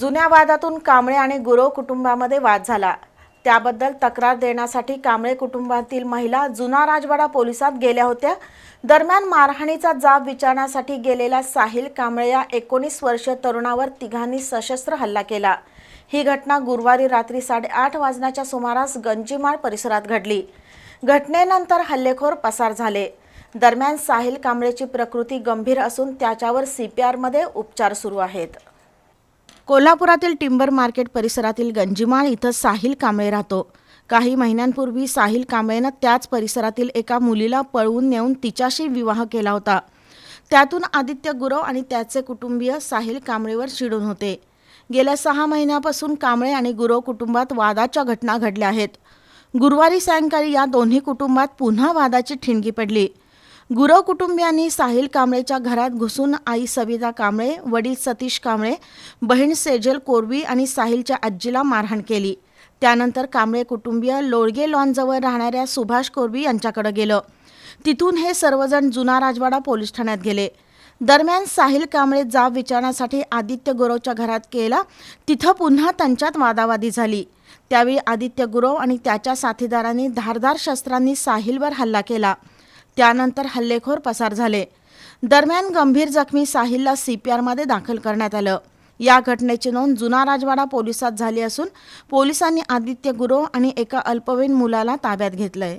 जुन्या वादातून कांबळे आणि गुरव कुटुंबामध्ये वाद झाला. त्याबद्दल तक्रार देण्यासाठी कांबळे कुटुंबातील महिला जुना राजवाडा पोलिसात गेल्या होत्या. दरम्यान मारहाणीचा जाब विचारण्यासाठी गेलेल्या साहिल कांबळे या एकोणीस वर्षीय तरुणावर तिघांनी सशस्त्र हल्ला केला. ही घटना गुरुवारी रात्री साडेआठ वाजण्याच्या सुमारास गंजीमाळ परिसरात घडली. घटनेनंतर हल्लेखोर पसार झाले. दरम्यान साहिल कांबळेची प्रकृती गंभीर असून त्याच्यावर सी पी आरमध्ये उपचार सुरू आहेत. कोल्हापुरातील टिंबर मार्केट परिसरातील गंजीमाळ इथं साहिल कांबळे राहतो. काही महिन्यांपूर्वी साहिल कांबळेनं त्याच परिसरातील एका मुलीला पळवून नेऊन तिच्याशी विवाह केला होता. त्यातून आदित्य गुरव आणि त्याचे कुटुंबीय साहिल कांबळेवर चिडून होते. गेल्या सहा महिन्यापासून कांबळे आणि गुरव कुटुंबात वादाच्या घटना घडल्या आहेत. गुरुवारी सायंकाळी या दोन्ही कुटुंबात पुन्हा वादाची ठिणगी पडली. गुरव कुटुंबियांनी साहिल कांबळेच्या घरात घुसून आई सविता कांबळे वडील सतीश कांबळे बहीण सेजल कोरवी आणि साहिलच्या आजीला मारहाण केली. त्यानंतर कांबळे कुटुंबीय लोळगे लॉनजवळ राहणाऱ्या सुभाष कोरवी यांच्याकडे गेलं. तिथून हे सर्वजण जुना राजवाडा पोलीस ठाण्यात गेले. दरम्यान साहिल कांबळे जाब विचारण्यासाठी आदित्य गुरवच्या घरात केला. तिथं पुन्हा त्यांच्यात वादावादी झाली. त्यावेळी आदित्य गुरव आणि त्याच्या साथीदारांनी धारदार शस्त्रांनी साहिलवर हल्ला केला. त्यानंतर हल्लेखोर पसार झाले. दरम्यान गंभीर जखमी साहिलला सीपीआरमध्ये दाखल करण्यात आलं. या घटनेची नोंद जुना राजवाडा पोलिसात झाली असून पोलिसांनी आदित्य गुरव आणि एका अल्पवयीन मुलाला ताब्यात घेतलंय.